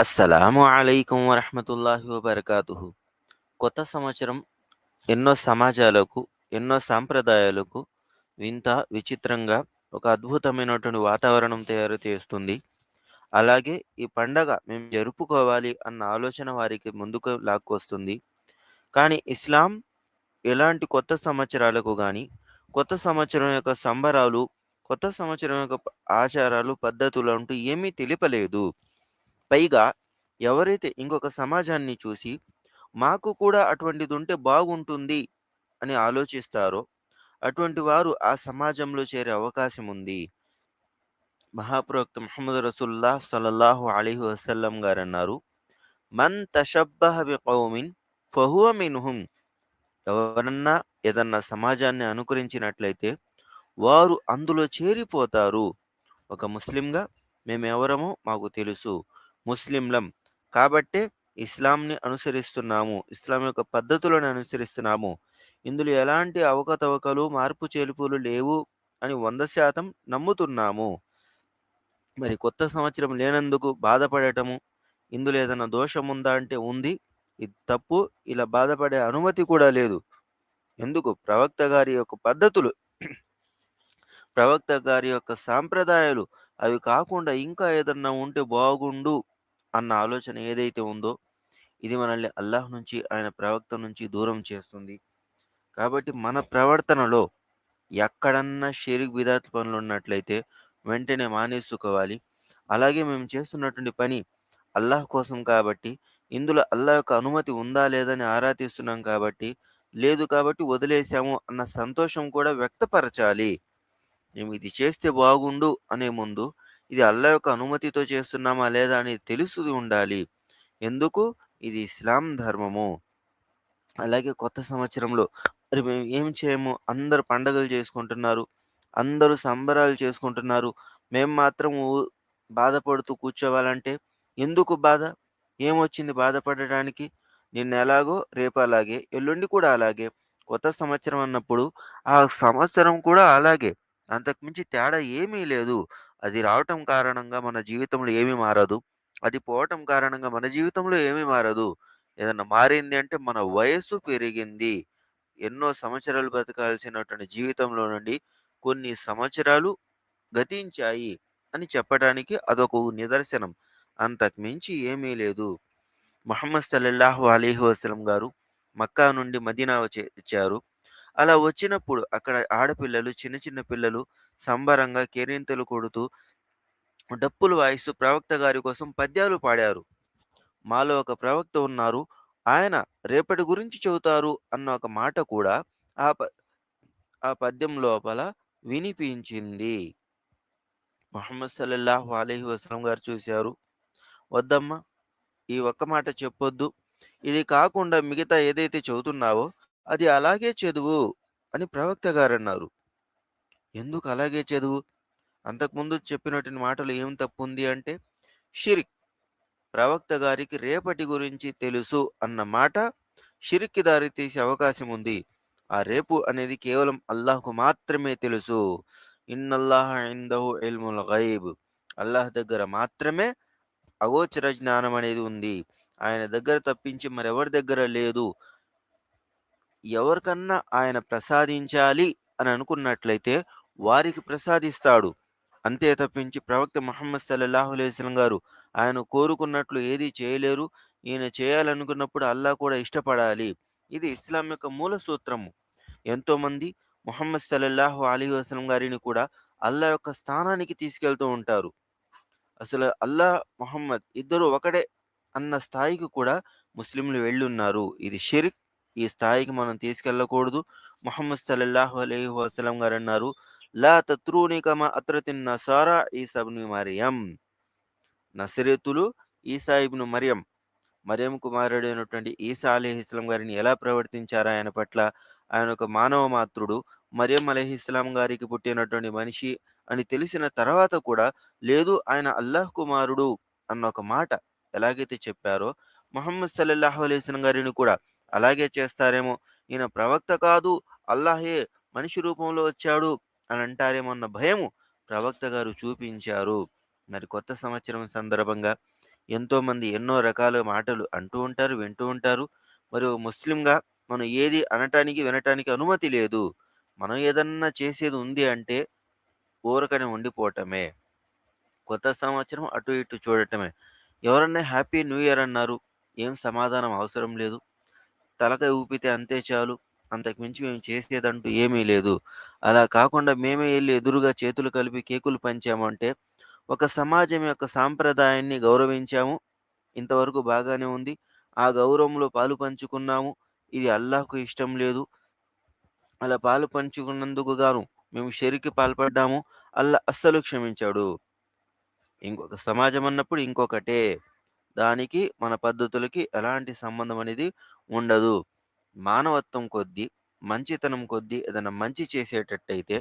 అస్సలాము అలైకుం వరహమతుల్లాహి వబర్కాతుహు. కొత్త సంవత్సరం ఎన్నో సమాజాలకు ఎన్నో సాంప్రదాయాలకు వింత విచిత్రంగా ఒక అద్భుతమైనటువంటి వాతావరణం తయారు చేస్తుంది. అలాగే ఈ పండగ మేము జరుపుకోవాలి అన్న ఆలోచన వారికి ముందుకు లాక్కొస్తుంది. కానీ ఇస్లాం ఎలాంటి కొత్త సంవత్సరాలకు కానీ కొత్త సంవత్సరం యొక్క సంబరాలు కొత్త సంవత్సరం యొక్క ఆచారాలు పద్ధతులు అంటూ ఏమీ తెలిపలేదు. పైగా ఎవరైతే ఇంకొక సమాజాన్ని చూసి మాకు కూడా అటువంటిది ఉంటే బాగుంటుంది అని ఆలోచిస్తారో అటువంటి వారు ఆ సమాజంలో చేరే అవకాశం ఉంది. మహాప్రవక్త మహమ్మద్ రసుల్లా సలల్లాహు అలీహి వసల్లం గారు అన్నారు మన్ తషబ్బహ బికౌమిన్ ఫహువ మిన్హుం. ఎవరన్నా ఏదన్నా సమాజాన్ని అనుకరించినట్లయితే వారు అందులో చేరిపోతారు. ఒక ముస్లింగా మేము ఎవరమో మాకు తెలుసు. ముస్లింలం. కాబట్టే ఇస్లాంని అనుసరిస్తున్నాము. ఇస్లాం యొక్క పద్ధతులను అనుసరిస్తున్నాము. ఇందులో ఎలాంటి అవకతవకలు మార్పు చేలుపులు లేవు అని వంద శాతం నమ్ముతున్నాము. మరి కొత్త సంవత్సరం లేనందుకు బాధపడటము ఇందులో ఏదైనా దోషం ఉందా అంటే ఉంది. ఇది తప్పు. ఇలా బాధపడే అనుమతి కూడా లేదు. ఎందుకు? ప్రవక్త గారి యొక్క పద్ధతులు ప్రవక్త గారి యొక్క సాంప్రదాయాలు అవి కాకుండా ఇంకా ఏదన్నా ఉంటే బాగుండు. అన్న ఆలోచన ఏదైతే ఉందో ఇది మనల్ని అల్లాహ్ నుంచి ఆయన ప్రవక్త నుంచి దూరం చేస్తుంది. కాబట్టి మన ప్రవర్తనలో ఎక్కడన్నా షెరిక్ బిదాత్ పనులు ఉన్నట్లయితే వెంటనే మానేసుకోవాలి. అలాగే మేము చేస్తున్నటువంటి పని అల్లాహ్ కోసం కాబట్టి ఇందులో అల్లాహ్ యొక్క అనుమతి ఉందా లేదని ఆరా తీస్తున్నాం కాబట్టి లేదు కాబట్టి వదిలేసాము అన్న సంతోషం కూడా వ్యక్తపరచాలి. మేము ఇది చేస్తే బాగుండు అనే ముందు ఇది అల్లా యొక్క అనుమతితో చేస్తున్నామా లేదా అని తెలుసు ఉండాలి. ఎందుకు? ఇది ఇస్లాం ధర్మము. అలాగే కొత్త సంవత్సరంలో మరి మేము ఏం చేయము? అందరు పండగలు చేసుకుంటున్నారు. అందరూ సంబరాలు చేసుకుంటున్నారు. మేము మాత్రం బాధపడుతూ కూర్చోవాలంటే ఎందుకు బాధ? ఏమొచ్చింది బాధపడడానికి నిన్న ఎలాగో రేపు అలాగే ఎల్లుండి కూడా అలాగే. కొత్త సంవత్సరం అన్నప్పుడు ఆ సంవత్సరం కూడా అలాగే. అంతకుమించి తేడా ఏమీ లేదు. అది రావటం కారణంగా మన జీవితంలో ఏమీ మారదు. అది పోవటం కారణంగా మన జీవితంలో ఏమీ మారదు. ఏదన్నా మారింది అంటే మన వయస్సు పెరిగింది. ఎన్నో సంవత్సరాలు బతకాల్సినటువంటి జీవితంలో నుండి కొన్ని సంవత్సరాలు గతించాయి అని చెప్పడానికి అదొక నిదర్శనం. అంతకు మించి ఏమీ లేదు. మహమ్మద్ సల్లల్లాహు అలీహి వసలం గారు మక్కా నుండి మదీనా వచ్చారు అలా వచ్చినప్పుడు అక్కడ ఆడపిల్లలు చిన్న చిన్న పిల్లలు సంబరంగా కేరింతలు కొడుతూ డప్పులు వాయిస్తూ ప్రవక్త గారి కోసం పద్యాలు పాడారు. మాలో ఒక ప్రవక్త ఉన్నారు. ఆయన రేపటి గురించి చెబుతారు అన్న ఒక మాట కూడా ఆ ప- ఆ పద్యం లోపల వినిపించింది. ముహమ్మద్ సల్లల్లాహు అలీహి వసలం గారు చూశారు. వద్దమ్మా ఈ ఒక్క మాట చెప్పొద్దు. ఇది కాకుండా మిగతా ఏదైతే చెబుతున్నావో అది అలాగే చదువు అని ప్రవక్త గారు అన్నారు ఎందుకు అలాగే చదువు? అంతకుముందు చెప్పినటువంటి మాటలు ఏం తప్పు ఉంది అంటే షిరిక్ ప్రవక్త గారికి రేపటి గురించి తెలుసు అన్న మాట షిరిక్కి దారి తీసే అవకాశం ఉంది. ఆ రేపు అనేది కేవలం అల్లాహ్కు మాత్రమే తెలుసు. ఇన్నల్లాహ ఇందహు ఇల్ముల్ గైబ్. అల్లాహ్ దగ్గర మాత్రమే అగోచర జ్ఞానం అనేది ఉంది. ఆయన దగ్గర తప్పించి మరెవరి దగ్గర లేదు. ఎవరికన్నా ఆయన ప్రసాదించాలి అని అనుకున్నట్లయితే వారికి ప్రసాదిస్తాడు. అంతే తప్పించి ప్రవక్త మహమ్మద్ సల్లల్లాహు అలైహి గారు ఆయన కోరుకున్నట్లు ఏది చేయలేరు. ఈయన చేయాలనుకున్నప్పుడు అల్లా కూడా ఇష్టపడాలి. ఇది ఇస్లాం యొక్క మూల సూత్రము. ఎంతోమంది ముహమ్మద్ సల్లల్లాహు అలీ వసలం గారిని కూడా అల్లా యొక్క స్థానానికి తీసుకెళ్తూ ఉంటారు. అసలు అల్లా మొహమ్మద్ ఇద్దరు ఒకడే అన్న స్థాయికి కూడా ముస్లింలు వెళ్ళున్నారు. ఇది షిరిక్ ఈ స్థాయికి మనం తీసుకెళ్ళకూడదు. మొహమ్మద్ సల్లల్లాహు అలైహి వసలం గారు అన్నారు లా తత్రూని కమ అత్రతిన్ నసారా? ఈసబ్ని మరియం. నసరేతులు ఈసా ఇబ్ను మరియం. మరియం కుమారుడైనటువంటి ఈసా అలీహిస్లాం గారిని ఎలా ప్రవర్తించారా? ఆయన పట్ల ఆయన ఒక మానవ మాతృడు. మరియం అలీహిస్లాం గారికి పుట్టినటువంటి మనిషి అని తెలిసిన తర్వాత కూడా లేదు ఆయన అల్లాహ్ కుమారుడు అన్న ఒక మాట ఎలాగైతే చెప్పారో ముహమ్మద్ సల్లల్లాహు అలైస్లం గారిని కూడా అలాగే చేస్తారేమో ఈయన ప్రవక్త కాదు అల్లాహే మనిషి రూపంలో వచ్చాడు అని అంటారేమో అన్న భయము ప్రవక్త గారు చూపించారు మరి కొత్త సంవత్సరం సందర్భంగా ఎంతోమంది ఎన్నో రకాల మాటలు అంటూ ఉంటారు, వింటూ ఉంటారు. మరియు ముస్లింగా మనం ఏది అనటానికి, వినటానికి అనుమతి లేదు. మనం ఏదన్నా చేసేది ఉంది అంటే ఊరకని ఉండిపోవటమే. కొత్త సంవత్సరం అటు ఇటు చూడటమే. ఎవరన్నా హ్యాపీ న్యూ ఇయర్ అన్నారు. ఏం సమాధానం అవసరం లేదు. తలకాయ ఊపితే అంతే చాలు. అంతకు మించి మేము చేసేదంటూ ఏమీ లేదు. అలా కాకుండా మేమే వెళ్ళి ఎదురుగా చేతులు కలిపి కేకులు పంచాము అంటే, ఒక సమాజం యొక్క సాంప్రదాయాన్ని గౌరవించాము. ఇంతవరకు బాగానే ఉంది. ఆ గౌరవంలో పాలు పంచుకున్నాము. ఇది అల్లాహ్‌కు ఇష్టం లేదు. అలా పాలు పంచుకున్నందుకు గాను మేము షిర్క్‌కి పాల్పడ్డాము. అల్లా అస్సలు క్షమించాడు ఇంకొక సమాజం అన్నప్పుడు ఇంకొకటే. దానికి మన పద్ధతులకి ఎలాంటి సంబంధం అనేది ఉండదు. మానవత్వం కొద్దీ, మంచితనం కొద్దీ ఏదైనా మంచి చేసేటట్టయితే,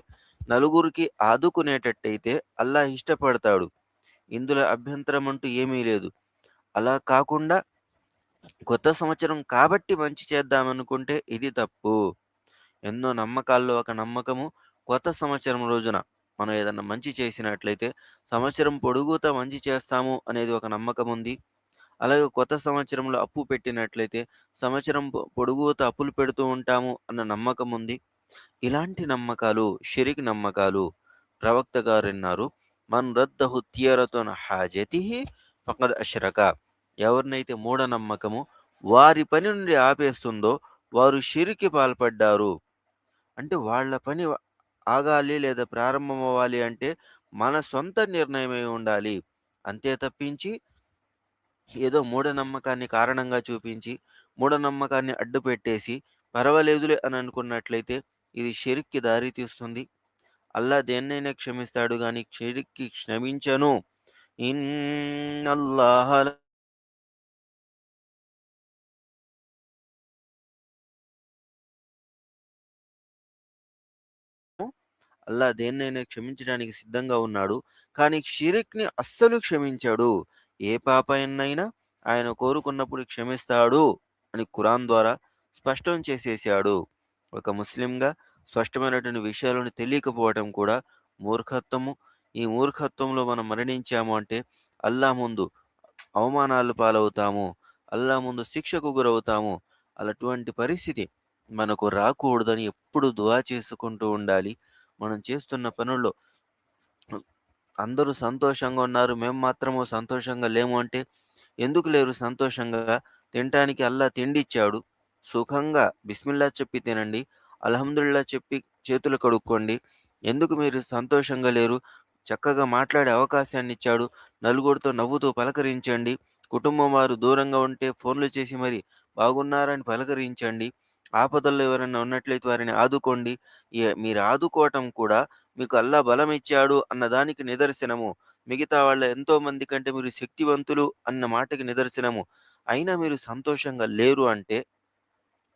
నలుగురికి ఆదుకునేటట్టయితే అల్లా ఇష్టపడతాడు. ఇందులో అభ్యంతరం అంటూ ఏమీ లేదు. అలా కాకుండా కొత్త సంవత్సరం కాబట్టి మంచి చేద్దామనుకుంటే ఇది తప్పు. ఎన్నో నమ్మకాల్లో ఒక నమ్మకము కొత్త సంవత్సరం రోజున మనం ఏదన్నా మంచి చేసినట్లయితే సంవత్సరం పొడుగుతా మంచి చేస్తాము అనేది ఒక నమ్మకం ఉంది. అలాగే కొత్త సంవత్సరంలో అప్పు పెట్టినట్లయితే సంవత్సరం పొడుగుత అప్పులు పెడుతూ ఉంటాము అన్న నమ్మకం ఉంది. ఇలాంటి నమ్మకాలు షిరిక్ నమ్మకాలు. ప్రవక్త గారన్నారు, "మన్ రద్దహు తియరతున్ హాజతి ఫఖద్ అష్రక." ఎవరినైతే మూఢనమ్మకము వారి పని నుండి ఆపేస్తుందో వారు షిరికి పాల్పడ్డారు. అంటే వాళ్ళ పని ఆగాలి లేదా ప్రారంభమవ్వాలి అంటే మన సొంత నిర్ణయమై ఉండాలి. అంతే తప్పించి ఏదో మూఢనమ్మకాన్ని కారణంగా చూపించి, మూఢనమ్మకాన్ని అడ్డుపెట్టేసి, పర్వాలేదులే అని అనుకున్నట్లయితే ఇది షిర్క్‌కి దారి తీస్తుంది. అల్లా దేన్నైనా క్షమిస్తాడు గానీ షిర్క్‌కి క్షమించను. ఇన్నల్లాహ ల అల్లా దేన్నైనా క్షమించడానికి సిద్ధంగా ఉన్నాడు. కానీ షిర్క్‌ని అస్సలు క్షమించడు. ఏ పాపాన్నైనా ఆయన కోరుకున్నప్పుడు క్షమిస్తాడు అని ఖురాన్ ద్వారా స్పష్టం చేసేసాడు. ఒక ముస్లింగా స్పష్టమైనటువంటి విషయాలను తెలియకపోవటం కూడా మూర్ఖత్వము. ఈ మూర్ఖత్వంలో మనం మరణించాము అంటే అల్లా ముందు అవమానాలు పాలవుతాము. అల్లా ముందు శిక్షకు గురవుతాము. అలటువంటి పరిస్థితి మనకు రాకూడదని ఎప్పుడు దువా చేసుకుంటూ ఉండాలి. మనం చేస్తున్న పనుల్లో అందరూ సంతోషంగా ఉన్నారు. మేము మాత్రము సంతోషంగా లేము అంటే, ఎందుకు లేరు సంతోషంగా? తినటానికి అల్లా తిండిచ్చాడు. సుఖంగా బిస్మిల్లా చెప్పి తినండి. అల్హమ్దులిల్లా చెప్పి చేతులు కడుక్కోండి. ఎందుకు మీరు సంతోషంగా లేరు? చక్కగా మాట్లాడే అవకాశాన్ని ఇచ్చాడు నలుగురితో నవ్వుతూ పలకరించండి. కుటుంబం వారు దూరంగా ఉంటే ఫోన్లు చేసి మరి బాగున్నారని పలకరించండి. ఆపదల్లో ఎవరైనా ఉన్నట్లయితే వారిని ఆదుకోండి. మీరు ఆదుకోవటం కూడా మీకు అల్లా బలమిచ్చాడు అన్న దానికి నిదర్శనము. మిగతా వాళ్ళ ఎంతో మంది కంటే మీరు శక్తివంతులు అన్న మాటకి నిదర్శనము. అయినా మీరు సంతోషంగా లేరు అంటే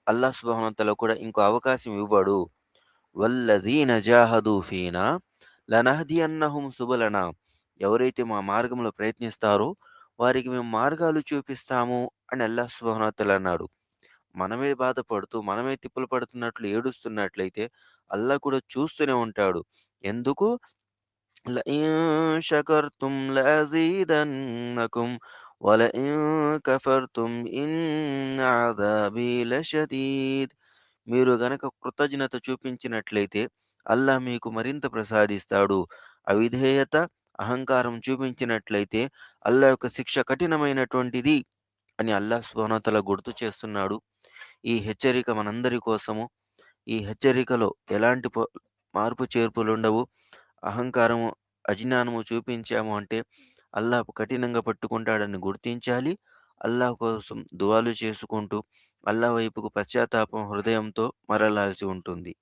అల్లాహ్ సుబ్హానహు కూడా ఇంకో అవకాశం ఇవ్వడు. వల్లజీన జాహదు ఫీనా లనహ్దియన్నహుం సుబులనా. ఎవరైతే మా మార్గంలో ప్రయత్నిస్తారో వారికి మేము మార్గాలు చూపిస్తాము అని అల్లాహ్ సుబ్హానహు అన్నాడు. మనమే బాధపడుతూ, మనమే తిప్పలు పడుతున్నట్లు ఏడుస్తున్నట్లయితే అల్లా కూడా చూస్తూనే ఉంటాడు. ఎందుకు? షకర్తుం లఅజీదన్నకుం వలఇన్ కఫర్తుం ఇన్ అజాబీ లషదీద్. మీరు గనక కృతజ్ఞత చూపించినట్లయితే అల్లా మీకు మరింత ప్రసాదిస్తాడు. అవిధేయత, అహంకారం చూపించినట్లయితే అల్లా యొక్క శిక్ష కఠినమైనటువంటిది అని అల్లాహ్ స్వనతల గుర్తు చేస్తున్నాడు. ఈ హెచ్చరిక మనందరి కోసము. ఈ హెచ్చరికలో ఎలాంటి పొ మార్పు చేర్పులుండవు. అహంకారము, అజ్ఞానము చూపించాము అంటే అల్లాహ్ కఠినంగా పట్టుకుంటాడని గుర్తించాలి. అల్లాహ్ కోసం దువాలు చేసుకుంటూ అల్లాహ్ వైపుకు పశ్చాత్తాపం హృదయంతో మరలాల్సి ఉంటుంది.